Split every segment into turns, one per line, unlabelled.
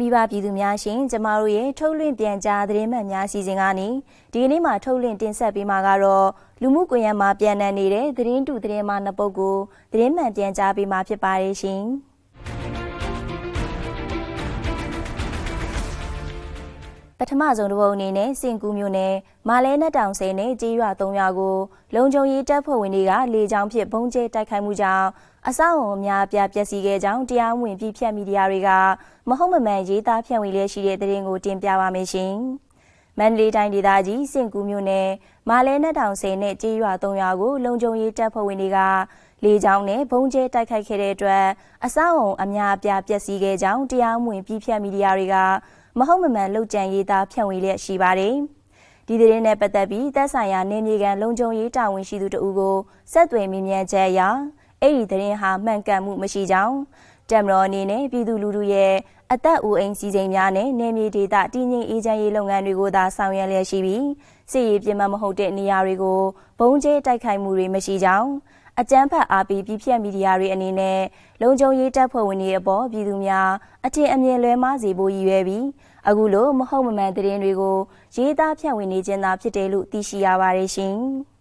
မိဘပြည်သူများရှင်ကျမတို့ရဲ့ထုတ်လွှင့်ပြန်ကြားသတင်းမှန်များစီစဉ်ကနေဒီကနေ့မှာထုတ်လွှင့်တင်ဆက်ပေးမှာကတော့လူမှုကွန်ရက်မှာပြန်နံနေတဲ့သတင်းတူသတင်းမှနှစ်ပုဒ်ကိုသတင်းမှန်ပြန်ကြားပေးမှာဖြစ်ပါတယ်ရှင် ပထမဆုံးတစ်ပုဒ်အနေနဲ့စင်ကူးမျိုးနဲ့မာလဲနက်တောင်ဆယ်နဲ့ကြေးရွာ၃ရွာကိုလုံခြုံရေးတပ်ဖွဲ့ဝင်တွေကလေကြောင်းဖြင့်ဘုံကျဲတိုက်ခိုက်မှုကြောင့်အဆောက်အုံအများအပြားပျက်စီးခဲ့ကြောင်းတရားဝင်ပြည်ဖြတ်မီဒီယာတွေကမဟုတ်မမှန်ရေးသားဖြန့်ဝေလျက်ရှိတဲ့သတင်းကိုတင်ပြပါမယ်ရှင်။ မန္တလေးတိုင်းဒေသကြီးစင်ကူးမြို့နယ်မာလဲနက်တောင်ဆယ်နဲ့ကြေးရွာ၃ရွာကိုလုံခြုံရေးတပ်ဖွဲ့ဝင်တွေကလေကြောင်းနဲ့ဘုံကျဲတိုက်ခိုက်ခဲ့တဲ့အတွက်အဆောက်အုံအများအပြားပျက်စီးခဲ့ကြောင်းတရားဝင်ပြည်ဖြတ်မီဒီယာတွေကမဟုတ်မမှန်လှုပ်ကြံရေးသားဖြန့်ဝေလျက်ရှိပါတယ်။ဒီသတင်းနဲ့ပတ်သက်ပြီးသက်ဆိုင်ရာနေမြေကန်လုံခြုံရေးတာဝန်ရှိသူတို့ကိုဆက်သွယ်မြင်မြန်ချက်အရအဲ့ဒီသတင်းဟာမှန်ကန်မှုမရှိကြောင်း တမတော်အနေနဲ့ပြည်သူလူထုရဲ့အသက်အိုးအိမ်စီစဉ်များနဲ့နေမြေဒေသတည်ငြိမ်အေးချမ်းရေးလုပ်ငန်းတွေကိုသာဆောင်ရွက်လျက်ရှိပြီးစစ်ရေးပြင်းမမဟုတ်တဲ့နေရာတွေကိုဘုံကျဲတိုက်ခိုက်မှုတွေမရှိကြောင်းအကြမ်းဖက်အားပေးပြည်ဖြတ်မီဒီယာတွေအနေနဲ့လုံခြုံရေးတပ်ဖွဲ့ဝင်တွေအပေါ်ပြည်သူများအထင်အမြင်လွဲမှားစေဖို့ရည်ရွယ်ပြီးအခုလိုမဟုတ်မမှန်သတင်းတွေကိုရေးသားဖြန့်ဝေနေခြင်းသာဖြစ်တယ်လို့သိရှိရပါတယ်ရှင်။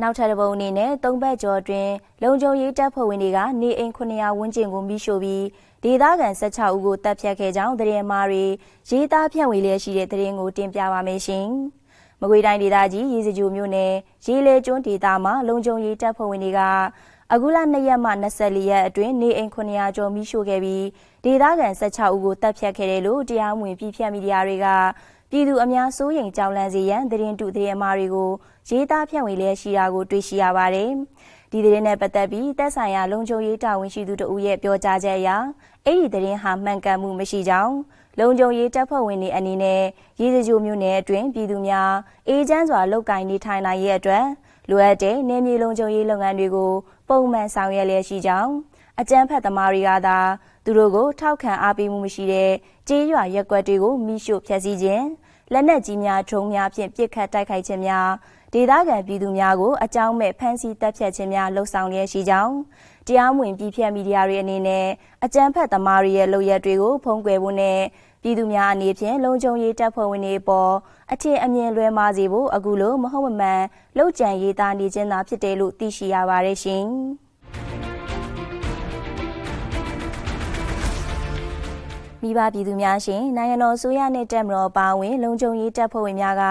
နောက်ထပ်တစ်ပုံအနေနဲ့သုံးဘက်ကျော်တွင်လုံခြုံရေးတပ်ဖွဲ့ဝင်တွေကနေအိမ်900ဝန်းကျင်ကိုမိရှို့ပြီးဒေသခံ16ဦးကိုတပ်ဖြတ်ခဲ့ကြောင်းသတင်းမှားတွေရေးသားဖြန့်ဝေလျက်ရှိတဲ့သတင်းကိုတင်ပြပါမယ်ရှင်။မကွေးတိုင်းဒေသကြီးရေစကြိုမြို့နယ်ရေလေကျွန်းဒေသမှာလုံခြုံရေးတပ်ဖွဲ့ဝင်တွေကအခုလ2ရက်မှ24ရက်အတွင်းနေအိမ်900ကျော်မိရှို့ခဲ့ပြီးဒေသခံ16ဦးကိုတပ်ဖြတ်ခဲ့တယ်လို့တရားဝင်ပြည်ဖြတ်မီဒီယာတွေက ပြည်သူအများစိုးရိမ်ကြောက်လန့်စေရန်သတင်းတုသတင်းအမှားတွေကိုရေးသားဖြန့်ဝေလျက်ရှိတာကိုတွေ့ရှိရပါတယ်။ဒီသတင်းနဲ့ပတ်သက်ပြီးသက်ဆိုင်ရာလုံခြုံရေးတာဝန်ရှိသူတို့ရဲ့ပြောကြားချက်အရအဲ့ဒီသတင်းဟာမှန်ကန်မှုမရှိကြောင်းလုံခြုံရေးတပ်ဖွဲ့ဝင်တွေအနေနဲ့ရေးစကြိုမျိုးနယ်အတွင်းပြည်သူများအေးချမ်းစွာလုပ်ကိုင်နေထိုင်နိုင်ရဲ့အတွက်လိုအပ်တဲ့နေမြေလုံခြုံရေးလုပ်ငန်းတွေကိုပုံမှန်ဆောင်ရွက်လျက်ရှိကြောင်းအကြမ်းဖက်သမားတွေကသာသူတို့ကိုထောက်ခံအားပေးမှုမရှိတဲ့ကြေးရွာရက်ကွက်တွေကိုမိရှို့ဖျက်ဆီးခြင်း လက်နက်ကြီးများထုံများဖြင့်ပစ်ခတ်တိုက်ခိုက်ခြင်းများဒေသခံပြည်သူများကိုအကြောင်းမဲ့ဖမ်းဆီးတပ်ဖြတ်ခြင်းများလှုံ့ဆော်လျက်ရှိကြောင်းတရားမဝင်ပြည်ဖြတ်မီဒီယာတွေအနေနဲ့အကြမ်းဖက်သမားတွေရဲ့လုပ်ရက်တွေကိုဖုံးကွယ်ဖို့နဲ့ပြည်သူများအနေဖြင့်လုံခြုံရေးတပ်ဖွဲ့ဝင်တွေပေါ်အထင်အမြင်လွဲမှားစေဖို့အခုလိုမဟုတ်မမှန်လှုပ်ကြံရေးသားနေခြင်းသာဖြစ်တယ်လို့သိရှိရပါတယ်ရှင်။ မိဘပြည်သူများရှင်နိုင်ငံတော်ဆိုရနဲ့တက်မတော်ပါဝင် လုံခြုံရေးတပ်ဖွဲ့ဝင်များက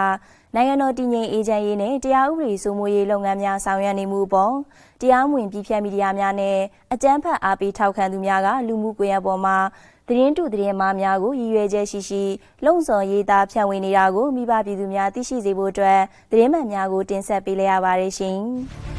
နိုင်ငံတော်တည်ငြိမ်အေးချမ်းရေးနဲ့တရားဥပဒေစိုးမိုးရေးလုပ်ငန်းများဆောင်ရွက်နေမှုပေါ်တရားမဝင်ပြည်ဖြတ်မီဒီယာများနဲ့အကြမ်းဖက်အားပေးထောက်ခံသူများကလူမှုကွန်ရက်ပေါ်မှာသတင်းတုသတင်းမှားများကိုရည်ရွယ်ချက်ရှိရှိလုံဆော်ရေးသားဖြန့်ဝေနေတာကိုမိဘပြည်သူများသိရှိစေဖို့အတွက်သတင်းမှန်များကိုတင်ဆက်ပေးလိုက်ရပါတယ်ရှင်။